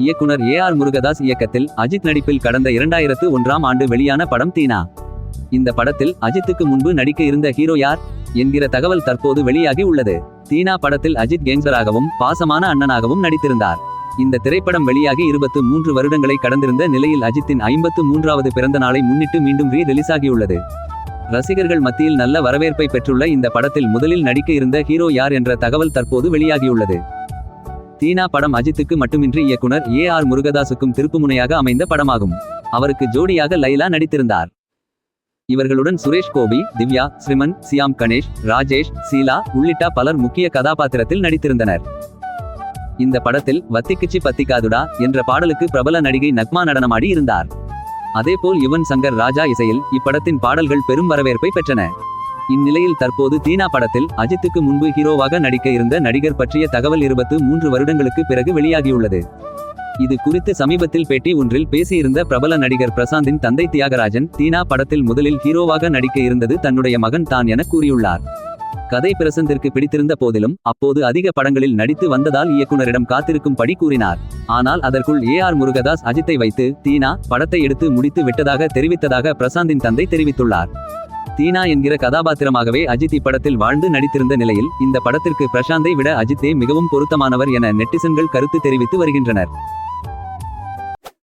இயக்குனர் A R Murugadoss இயக்கத்தில் அஜித் நடிப்பில் கடந்த இரண்டாயிரத்து ஒன்றாம் ஆண்டு வெளியான படம் தீனா. இந்த படத்தில் அஜித்துக்கு முன்பு நடிக்க இருந்த ஹீரோ யார்? என்கிற தகவல் தற்போது வெளியாகி உள்ளது. தீனா படத்தில் அஜித் கேங்ஸராகவும் பாசமான அண்ணனாகவும் நடித்திருந்தார். இந்த திரைப்படம் வெளியாகி இருபத்து மூன்று வருடங்களை கடந்திருந்த நிலையில் அஜித்தின் ஐம்பத்து மூன்றாவது பிறந்த நாளை முன்னிட்டு மீண்டும் ரீ ரிலீஸ் ஆகியுள்ளது. ரசிகர்கள் மத்தியில் நல்ல வரவேற்பை பெற்றுள்ள இந்த படத்தில் முதலில் நடிக்க இருந்த ஹீரோ யார் என்ற தகவல் தற்போது வெளியாகியுள்ளது. தீனா படம் அஜித்துக்கு மட்டுமின்றி இயக்குனர் ஏ ஆர் முருகதாசுக்கும் திருப்புமுனையாக அமைந்த படமாகும். அவருக்கு ஜோடியாக லைலா நடித்திருந்தார். இவர்களுடன் சுரேஷ் கோபி திவ்யா ஸ்ரீமன் சியாம் கணேஷ் ராஜேஷ் சீலா உள்ளிட்ட பலர் முக்கிய கதாபாத்திரத்தில் நடித்திருந்தனர். இந்த படத்தில் வத்திக்குச்சி பத்திக்காதுடா என்ற பாடலுக்கு பிரபல நடிகை நக்மா நடனமாடி இருந்தார். அதேபோல் யுவன் சங்கர் ராஜா இசையில் இப்படத்தின் பாடல்கள் பெரும் வரவேற்பை பெற்றன. இந்நிலையில் தற்போது தீனா படத்தில் அஜித்துக்கு முன்பு ஹீரோவாக நடிக்க இருந்த நடிகர் பற்றிய தகவல் இருபத்து மூன்று வருடங்களுக்கு பிறகு வெளியாகியுள்ளது. இது குறித்து சமீபத்தில் பேட்டி ஒன்றில் பேசியிருந்த பிரபல நடிகர் பிரசாந்தின் தந்தை தியாகராஜன் தீனா படத்தில் முதலில் ஹீரோவாக நடிக்க இருந்தது தன்னுடைய மகன் தான் என கூறியுள்ளார். கதை பிரசந்திற்கு பிடித்திருந்த போதிலும் அப்போது அதிக படங்களில் நடித்து வந்ததால் இயக்குனரிடம் காத்திருக்கும்படி கூறினார். ஆனால் அதற்குள் ஏ ஆர் முருகதாஸ் அஜித்தை வைத்து தீனா படத்தை எடுத்து முடித்து விட்டதாக தெரிவித்ததாக பிரசாந்தின் தந்தை தெரிவித்துள்ளார். தீனா என்கிற கதாபாத்திரமாகவே அஜித் இப்படத்தில் வாழ்ந்து நடித்திருந்த நிலையில் இந்த படத்திற்கு பிரசாந்தை விட அஜித்தே மிகவும் பொருத்தமானவர் என நெட்டிசன்கள் கருத்து தெரிவித்து வருகின்றனர்.